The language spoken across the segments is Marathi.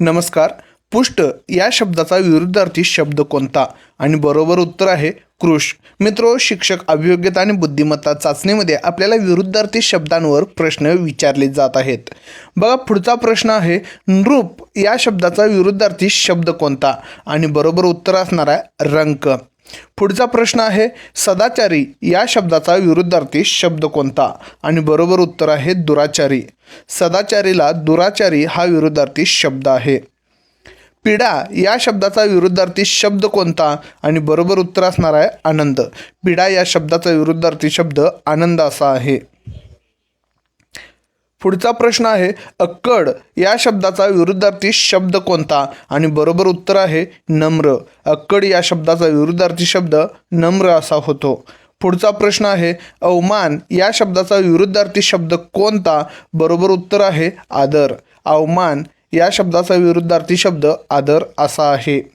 नमस्कार. पुष्ट या शब्दाचा विरुद्धार्थी शब्द कोणता? आणि बरोबर उत्तर आहे कृष. मित्रो शिक्षक अभियोग्यता आणि बुद्धिमत्ता चाचणीमध्ये आपल्याला विरुद्धार्थी शब्दांवर प्रश्न विचारले जात आहेत. बघा पुढचा प्रश्न आहे नृप या शब्दाचा विरुद्धार्थी शब्द कोणता? आणि बरोबर उत्तर असणार आहे रंक. पुढचा प्रश्न आहे सदाचारी या शब्दाचा विरुद्धार्थी शब्द कोणता? आणि बरोबर उत्तर आहे दुराचारी. सदाचारीला दुराचारी हा विरुद्धार्थी शब्द आहे. पिढा या शब्दाचा विरुद्धार्थी शब्द कोणता? आणि बरोबर उत्तर असणार आहे आनंद. पिढा या शब्दाचा विरुद्धार्थी शब्द आनंद असा आहे. पुढचा प्रश्न आहे अक्कड या शब्दाचा विरुद्धार्थी शब्द कोणता? आणि बरोबर उत्तर आहे नम्र. अक्कड या शब्दाचा विरुद्धार्थी शब्द नम्र असा होतो. पुढचा प्रश्न आहे अवमान या शब्दाचा विरुद्धार्थी शब्द कोणता? बरोबर उत्तर आहे आदर. अवमान या शब्दाचा विरुद्धार्थी शब्द आदर असा आहे.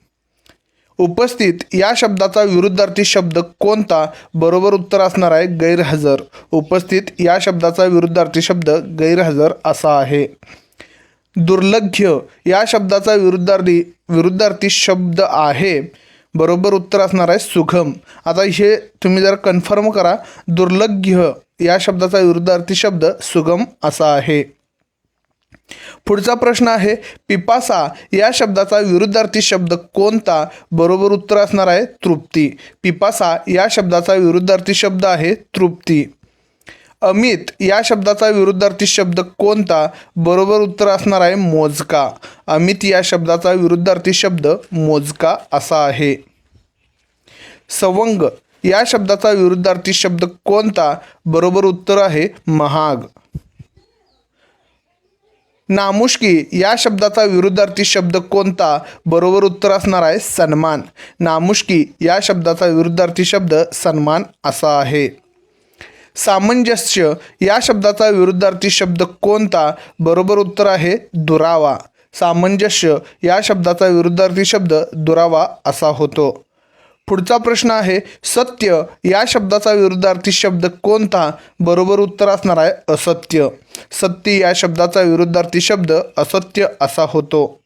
उपस्थित या शब्दाचा विरुद्धार्थी शब्द कोणता? बरोबर उत्तर असणार आहे गैरहजर. उपस्थित या शब्दाचा विरुद्धार्थी शब्द गैरहजर असा आहे. दुर्लक्ष्य या शब्दाचा विरुद्धार्थी विरुद्धार्थी शब्द आहे. बरोबर उत्तर असणार आहे सुगम आता हे तुम्ही जर कन्फर्म करा दुर्लग्य या शब्दाचा विरुद्धार्थी शब्द सुगम असा आहे. पुढचा प्रश्न आहे पिपासा या शब्दाचा विरुद्धार्थी शब्द कोणता? बरोबर उत्तर असणार आहे तृप्ती. पिपासा या शब्दाचा विरुद्धार्थी शब्द आहे तृप्ती. अमित या शब्दाचा विरुद्धार्थी शब्द कोणता? बरोबर उत्तर असणार आहे मोजका. अमित या शब्दाचा विरुद्धार्थी शब्द मोजका असा आहे. सवंग या शब्दाचा विरुद्धार्थी शब्द कोणता? बरोबर उत्तर आहे महाग. नामुष्की या शब्दाचा विरुद्धार्थी शब्द कोणता? बरोबर उत्तर असणार आहे सन्मान. नामुष्की या शब्दाचा विरुद्धार्थी शब्द सन्मान असा आहे. सामंजस्य या शब्दाचा विरुद्धार्थी शब्द कोणता? बरोबर उत्तर आहे दुरावा. सामंजस्य या शब्दाचा विरुद्धार्थी शब्द दुरावा असा होतो. पुढचा प्रश्न आहे सत्य या शब्दाचा विरुद्धार्थी शब्द कोणता? बरोबर उत्तर असणार आहे असत्य. सत्य या शब्दाचा विरुद्धार्थी शब्द असत्य असा होतो.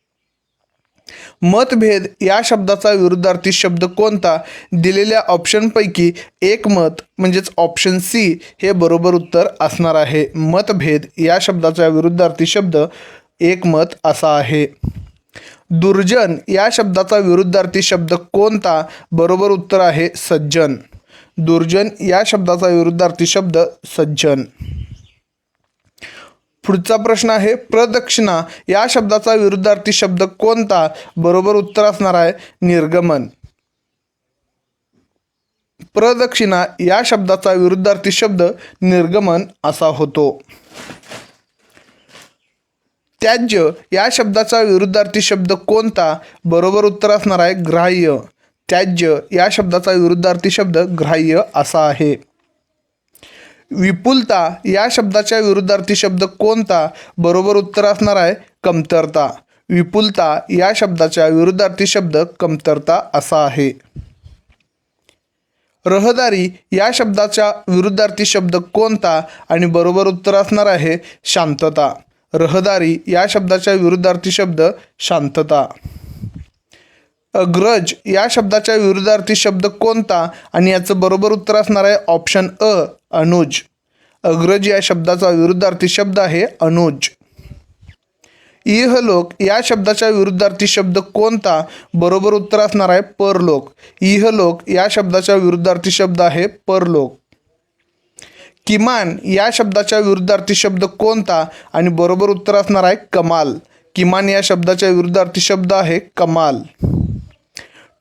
मतभेद या शब्दाचा विरुद्धार्थी शब्द कोणता? दिलेल्या ऑप्शनपैकी एक मत म्हणजेच ऑप्शन सी हे बरोबर उत्तर असणार आहे. मतभेद या शब्दाचा विरुद्धार्थी शब्द एक मत असा आहे. दुर्जन या शब्दाचा विरुद्धार्थी शब्द कोणता? बरोबर उत्तर आहे सज्जन. दुर्जन या शब्दाचा विरुद्धार्थी शब्द सज्जन. पुढचा प्रश्न आहे प्रदक्षिणा. या शब्दाचा विरुद्धार्थी शब्द कोणता? बरोबर उत्तर असणार आहे निर्गमन. प्रदक्षिणा या शब्दाचा विरुद्धार्थी शब्द निर्गमन असा होतो. त्याज्य या शब्दाचा विरुद्धार्थी शब्द कोणता? बरोबर उत्तर असणार आहे ग्राह्य. त्याज्य या शब्दाचा विरुद्धार्थी शब्द ग्राह्य असा आहे. विपुलता या शब्दाच्या विरुद्धार्थी शब्द कोणता? बरोबर उत्तर असणार आहे कमतरता. विपुलता या शब्दाच्या विरुद्धार्थी शब्द कमतरता असा आहे. रहदारी या शब्दाच्या विरुद्धार्थी शब्द कोणता? आणि बरोबर उत्तर असणार आहे शांतता. रहदारी या शब्दाच्या विरुद्धार्थी शब्द शांतता. अग्रज या शब्दाच्या विरुद्धार्थी शब्द कोणता? आणि याचं बरोबर उत्तर असणार आहे ऑप्शन अ अनुज. अग्रज या शब्दाचा विरुद्धार्थी शब्द आहे अनुज. इहलोक या शब्दाच्या विरुद्धार्थी शब्द कोणता? बरोबर उत्तर असणार आहे परलोक. इहलोक या शब्दाच्या विरुद्धार्थी शब्द आहे परलोक. किमान या शब्दाच्या विरुद्धार्थी शब्द कोणता? आणि बरोबर उत्तर असणार आहे कमाल. किमान या शब्दाच्या विरुद्धार्थी शब्द आहे कमाल.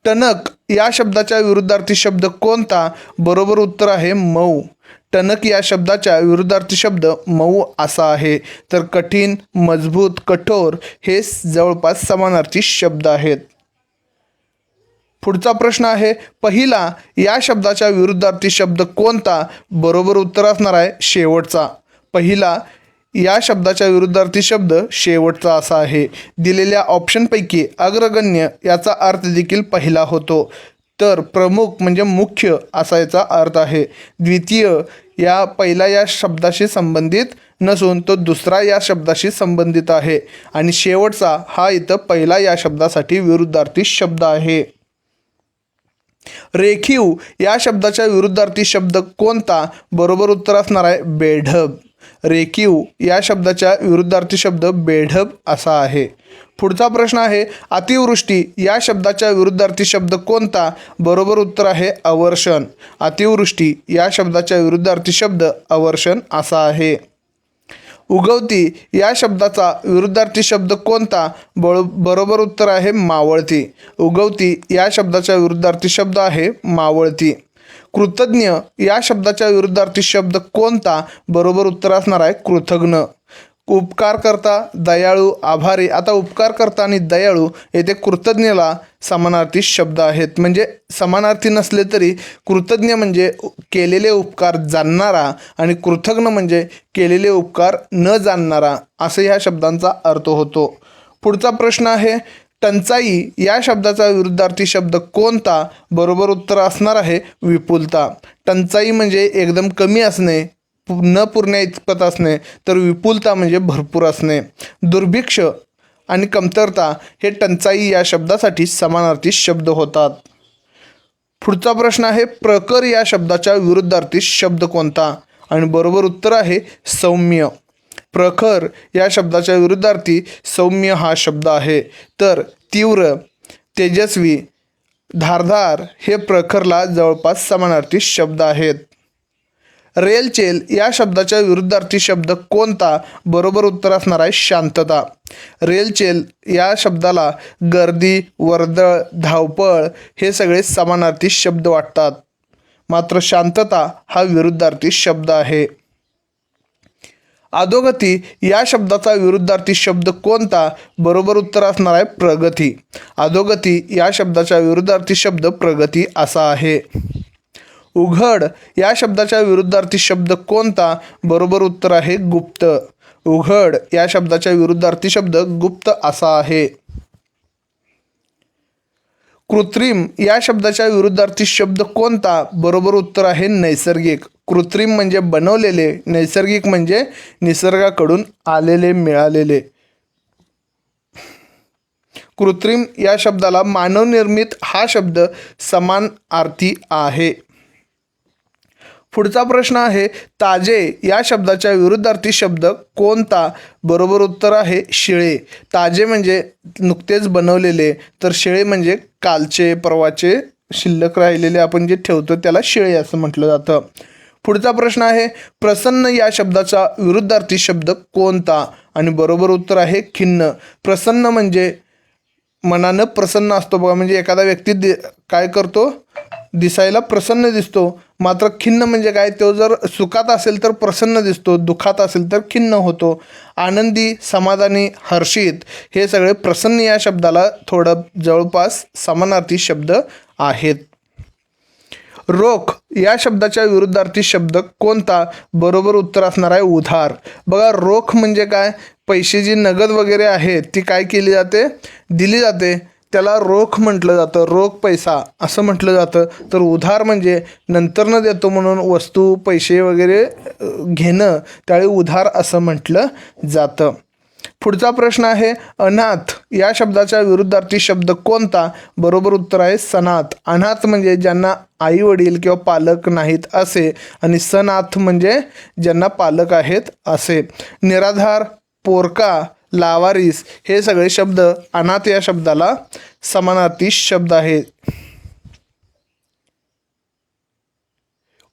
टणक या शब्दाच्या विरुद्धार्थी शब्द कोणता? बरोबर उत्तर आहे मऊ. टणक या शब्दाच्या विरुद्धार्थी शब्द मऊ असा आहे. तर कठीण मजबूत कठोर हे जवळपास समानार्थी शब्द आहेत. पुढचा प्रश्न आहे पहिला या शब्दाच्या विरुद्धार्थी शब्द कोणता? बरोबर उत्तर असणार आहे शेवटचा. पहिला या शब्दाच्या विरुद्धार्थी शब्द शेवटचा असा आहे. दिलेल्या ऑप्शनपैकी अग्रगण्य याचा अर्थ देखील पहिला होतो. तर प्रमुख म्हणजे मुख्य असा याचा अर्थ आहे. द्वितीय या पहिला या शब्दाशी संबंधित नसून तो दुसरा या शब्दाशी संबंधित आहे. आणि शेवटचा हा इथं पहिला या शब्दासाठी विरुद्धार्थी शब्द आहे. रेखीव या शब्दाच्या विरुद्धार्थी शब्द कोणता? बरोबर उत्तर असणार आहे बेढब. रेकीव या शब्दाच्या विरुद्धार्थी शब्द बेढब असा आहे. पुढचा प्रश्न आहे अतिवृष्टी या शब्दाच्या विरुद्धार्थी शब्द कोणता? बरोबर उत्तर आहे अवर्षण. अतिवृष्टी या शब्दाच्या विरुद्धार्थी शब्द अवर्षण असा आहे. उगवती या शब्दाचा विरुद्धार्थी शब्द कोणता? बळ बरोबर उत्तर आहे मावळती. उगवती या शब्दाचा विरुद्धार्थी शब्द आहे मावळती. कृतज्ञ या शब्दाच्या विरुद्धार्थी शब्द कोणता? बरोबर उत्तर असणार आहे कृतज्ञ. उपकार करता दयाळू आभारी. आता उपकार करता आणि दयाळू येथे कृतज्ञला समानार्थी शब्द आहेत. म्हणजे समानार्थी नसले तरी कृतज्ञ म्हणजे केलेले उपकार जाणणारा आणि कृतज्ञ म्हणजे केलेले उपकार न जाणणारा. असं ह्या शब्दांचा अर्थ होतो. पुढचा प्रश्न आहे टंचाई या शब्दाचा विरुद्धार्थी शब्द कोणता? बरोबर उत्तर असणार आहे विपुलता. टंचाई म्हणजे एकदम कमी असणे पु- न पुरण्या इतपत असणे तर विपुलता म्हणजे भरपूर असणे. दुर्भिक्ष आणि कमतरता हे टंचाई या शब्दासाठी समानार्थी शब्द होतात. पुढचा प्रश्न आहे प्रकर या शब्दाच्या विरुद्धार्थी शब्द कोणता? आणि बरोबर उत्तर आहे सौम्य. प्रखर या शब्दाच्या विरुद्धार्थी सौम्य हा शब्द आहे. तर तीव्र तेजस्वी धारधार हे प्रखरला जवळपास समानार्थी शब्द आहेत. रेलचेल या शब्दाच्या विरुद्धार्थी शब्द कोणता? बरोबर उत्तर असणार आहे शांतता. रेलचेल या शब्दाला गर्दी वर्दळ धावपळ हे सगळे समानार्थी शब्द वाटतात. मात्र शांतता हा विरुद्धार्थी शब्द आहे. अधोगती या शब्दाचा विरुद्धार्थी शब्द कोणता? बरोबर उत्तर असणार आहे प्रगती. अधोगती या शब्दाचा विरुद्धार्थी शब्द प्रगती असा आहे. उघड या शब्दाच्या विरुद्धार्थी शब्द कोणता? बरोबर उत्तर आहे गुप्त. उघड या शब्दाच्या विरुद्धार्थी शब्द गुप्त असा आहे. कृत्रिम या शब्दाच्या विरुद्धार्थी शब्द कोणता? बरोबर उत्तर आहे नैसर्गिक. कृत्रिम म्हणजे बनवलेले नैसर्गिक म्हणजे निसर्गाकडून आलेले मिळालेले. कृत्रिम या शब्दाला मानवनिर्मित हा शब्द समान अर्थी आहे. पुढचा प्रश्न आहे ताजे या शब्दाच्या विरुद्धार्थी शब्द कोणता? बरोबर उत्तर आहे शिळे. ताजे म्हणजे नुकतेच बनवलेले तर शिळे म्हणजे कालचे परवाचे शिल्लक राहिलेले आपण जे ठेवतो त्याला शिळे असं म्हटलं जातं. पुढचा प्रश्न आहे प्रसन्न या शब्दाचा विरुद्धार्थी शब्द कोणता? आणि बरोबर उत्तर आहे खिन्न. प्रसन्न म्हणजे मनानं प्रसन्न असतो बघा म्हणजे एखादा व्यक्ती दि काय करतो? दिसायला प्रसन्न दिसतो. मात्र खिन्न म्हणजे काय? तो जर सुखात असेल तर प्रसन्न दिसतो दुःखात असेल तर खिन्न होतो. आनंदी समाधानी हर्षित हे सगळे प्रसन्न या शब्दाला थोडं जवळपास समानार्थी शब्द आहेत. रोख या शब्दाच्या विरुद्धार्थी शब्द कोणता? बरोबर उत्तर असणार आहे उधार. बघा रोख म्हणजे काय? पैसे जी नगद वगैरे आहे ती काय केली जाते? दिली जाते. त्याला रोख म्हटलं जातं रोख पैसा असं म्हटलं जातं. तर उधार म्हणजे नंतरनं देतो म्हणून वस्तू पैसे वगैरे घेणं त्यावेळी उधार असं म्हटलं जातं. पुढचा प्रश्न आहे अनाथ. या शब्दाच्या विरुद्धार्थी शब्द कोणता? बरोबर उत्तर आहे सनाथ. अनाथ म्हणजे ज्यांना आई वडील किंवा पालक नाहीत असे आणि सनाथ म्हणजे ज्यांना पालक आहेत असे. निराधार पोरका लावारिस हे सगळे शब्द अनाथ या शब्दाला समानार्थी शब्द आहेत.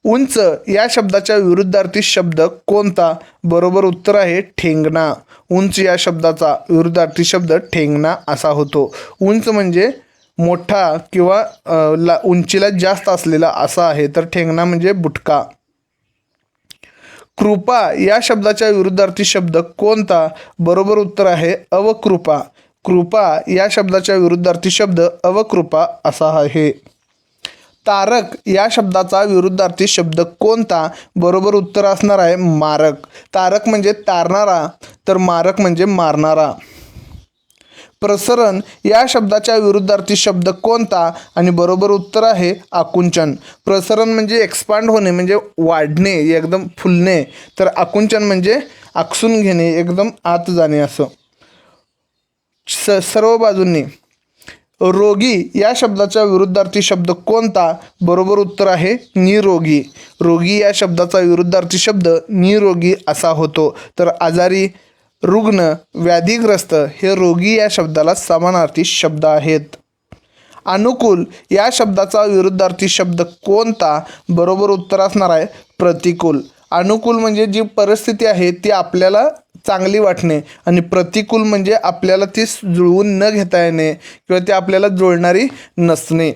उंच या शब्दाच्या विरुद्धार्थी शब्द कोणता? बरोबर उत्तर आहे ठेंगणा. उंच या शब्दाचा विरुद्धार्थी शब्द ठेंगणा असा होतो. उंच म्हणजे मोठा किंवा ला उंचीला जास्त असलेला असा आहे तर ठेंगणा म्हणजे बुटका. कृपा या शब्दाच्या विरुद्धार्थी शब्द कोणता? बरोबर उत्तर आहे अवकृपा. कृपा या शब्दाच्या विरुद्धार्थी शब्द अवकृपा असा आहे. तारक या शब्दाचा विरुद्धार्थी शब्द कोणता? बरोबर उत्तर असणार आहे मारक. तारक म्हणजे तारणारा तर मारक म्हणजे मारणारा. प्रसरण या शब्दाच्या विरुद्धार्थी शब्द कोणता? आणि बरोबर उत्तर आहे आकुंचन. प्रसरण म्हणजे एक्सपांड होणे म्हणजे वाढणे एकदम फुलणे. तर आकुंचन म्हणजे आकसून घेणे एकदम आत जाणे असं. स सर्व बाजूंनी. रोगी. या शब्दाचा विरुद्धार्थी शब्द कोणता? बरोबर उत्तर आहे निरोगी. रोगी या शब्दाचा विरुद्धार्थी शब्द निरोगी असा होतो. तर आजारी रुग्ण व्याधीग्रस्त हे रोगी या शब्दाला समानार्थी शब्द आहेत. अनुकूल या शब्दाचा विरुद्धार्थी शब्द कोणता? बरोबर उत्तर असणार आहे प्रतिकूल. अनुकूल म्हणजे जी परिस्थिती आहे ती आपल्याला चांगली वाटणे आणि प्रतिकूल म्हणजे आपल्याला ती जुळवून न घेता येणे किंवा ती आपल्याला जुळणारी नसणे.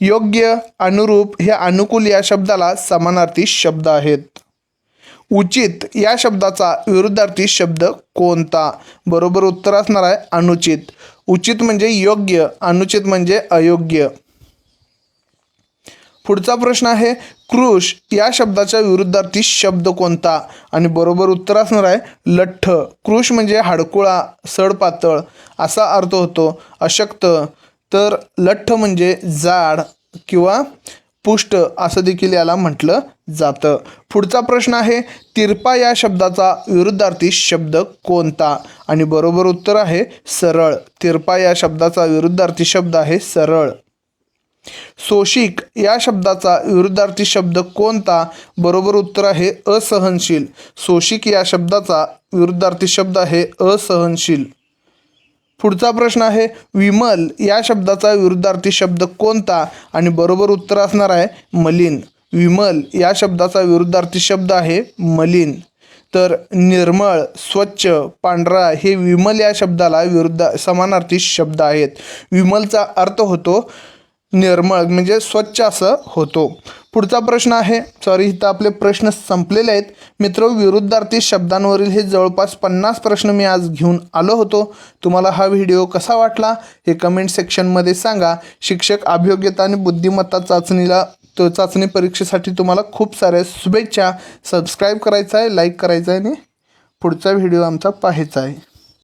योग्य अनुरूप हे अनुकूल या शब्दाला समानार्थी शब्द आहेत. उचित या शब्दाचा विरुद्धार्थी शब्द कोणता? बरोबर उत्तर असणार आहे अनुचित. उचित म्हणजे योग्य अनुचित म्हणजे अयोग्य. पुढचा प्रश्न आहे कृष या शब्दाच्या विरुद्धार्थी शब्द कोणता? आणि बरोबर उत्तर असणार आहे लठ्ठ. कृष म्हणजे हाडकुळा सडपातळ. असा अर्थ होतो अशक्त. तर लठ्ठ म्हणजे जाड किंवा पुष्ट असं देखील याला म्हटलं जातं. पुढचा प्रश्न आहे तिरपा या शब्दाचा विरुद्धार्थी शब्द कोणता? आणि बरोबर उत्तर आहे सरळ. तिरपा या शब्दाचा विरुद्धार्थी शब्द आहे सरळ. सोशिक या शब्दाचा विरुद्धार्थी शब्द कोणता? बरोबर उत्तर आहे असहनशील. सोशिक या शब्दाचा विरुद्धार्थी शब्द आहे असहनशील. पुढचा प्रश्न आहे विमल या शब्दाचा विरुद्धार्थी शब्द कोणता? आणि बरोबर उत्तर असणार आहे मलिन. विमल या शब्दाचा विरुद्धार्थी शब्द आहे मलिन. तर निर्मळ स्वच्छ पांढरा हे विमल या शब्दाला विरुद्ध समानार्थी शब्द आहेत. विमलचा अर्थ होतो निर्मळ म्हणजे स्वच्छ असं होतो. पुढचा प्रश्न आहे सॉरी इथं आपले प्रश्न संपलेले आहेत. मित्र विरुद्धार्थी शब्दांवरील हे जवळपास पन्नास प्रश्न मी आज घेऊन आलो होतो. तुम्हाला हा व्हिडिओ कसा वाटला हे कमेंट सेक्शनमध्ये सांगा. शिक्षक अभियोग्यता आणि बुद्धिमत्ता चाचणीला तो चाचणी परीक्षेसाठी तुम्हाला खूप साऱ्या शुभेच्छा. सबस्क्राईब करायचं आहे लाईक करायचं आहे आणि पुढचा व्हिडिओ आमचा पाहायचा आहे.